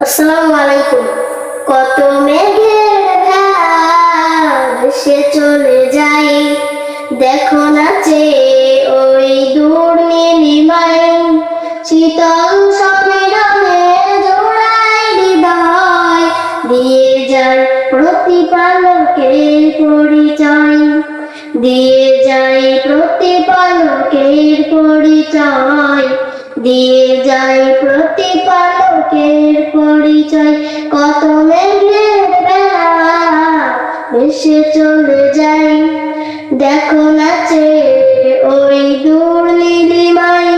আসসালামু আলাইকুম কত মেঘের ভাব সে চলে যাই দেখো না নাচে ওই দূর নীলিমায় শীতল সমীরণে জোড়াই হৃদয়। দিয়ে যায় প্রতিপালকের পরিচয়। দিয়ে যায় প্রতিপালকের পরিচয়। দিয়ে যায় প্রতিপালকের পরিচয় কত মেঘের বেলা চলে যাই। দেখো নাচে ওই দূর নীলিমাই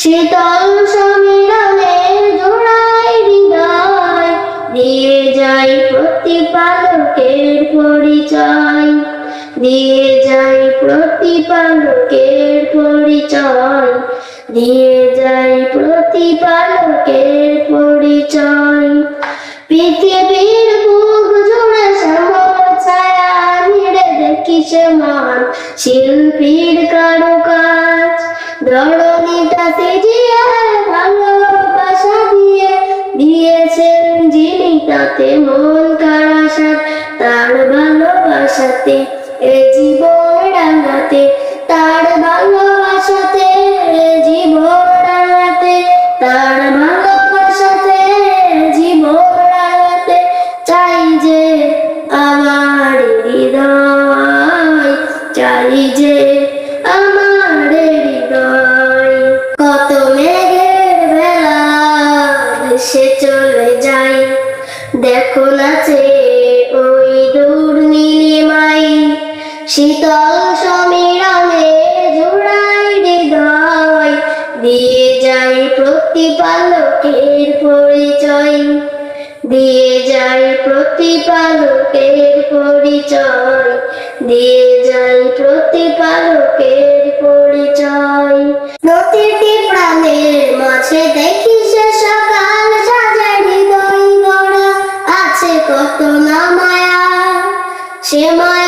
শীতল সমীরণে জোড়াই হৃদয়। দিয়ে যাই প্রতিপালকের পরিচয়, দিয়ে যাই প্রতিপালকের পরিচয়, দিয়ে যাই প্রতিপালকের মান কারও কাজ ধরণীটা সেজিয়ে ভালোবাসা দিয়ে দিয়েছেন যিনি তাতে মন কারাসাত, তার ভালোবাসাতে, এ জীবন রাঙাতে যে আমার হৃদয় কত মেঘের বেলা সে চলে যায়। দেখো নাচে ওই দূর নীলিমাই শীতল সমীরণে জোড়াই হৃদয়। দিয়ে যায় প্রতিপালকের পরিচয়। দিয়ে যায় প্রতিপালকের পরিচয়। দিয়ে যাই প্রতিপালকের পরিচয়। প্রতিটি প্রাণের মাঝে দেখি সে সকাল সাজে হৃদয় গড়া। আছে কত না মায়া, সে মায়ার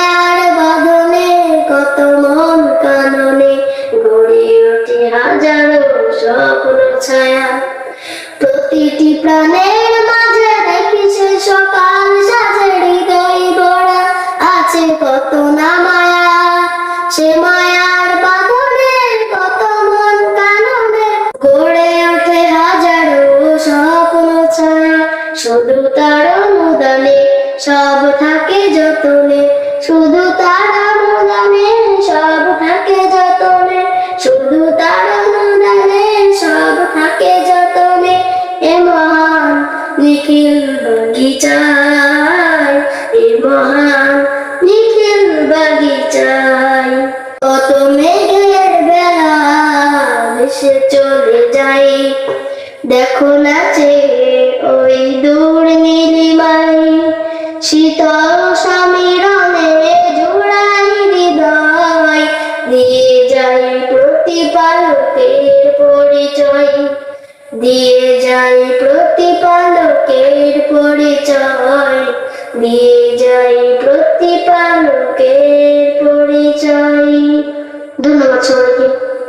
শুধু তার অনুদানে, সব থাকে যতনে। শুধু তার অনুদানে, সব থাকে যতনে। শুধু তার অনুদানে, সব থাকে যতনে। এ মহান নিখিল বাগিচায়, এ মহান নিখিল বাগিচায়। কত মেঘের বেলা ভেসে চলে যাই দেখো নাচে ওই দূর নীলিমাই শীতল সমীরণে জোড়াই হৃদয়। দিয়ে যাই প্রতিপালকের পরিচয়। দিয়ে যাই প্রতিপালকের পরিচয়। দিয়ে যাই প্রতিপালকের পরিচয়। ধন্যবাদ সবাই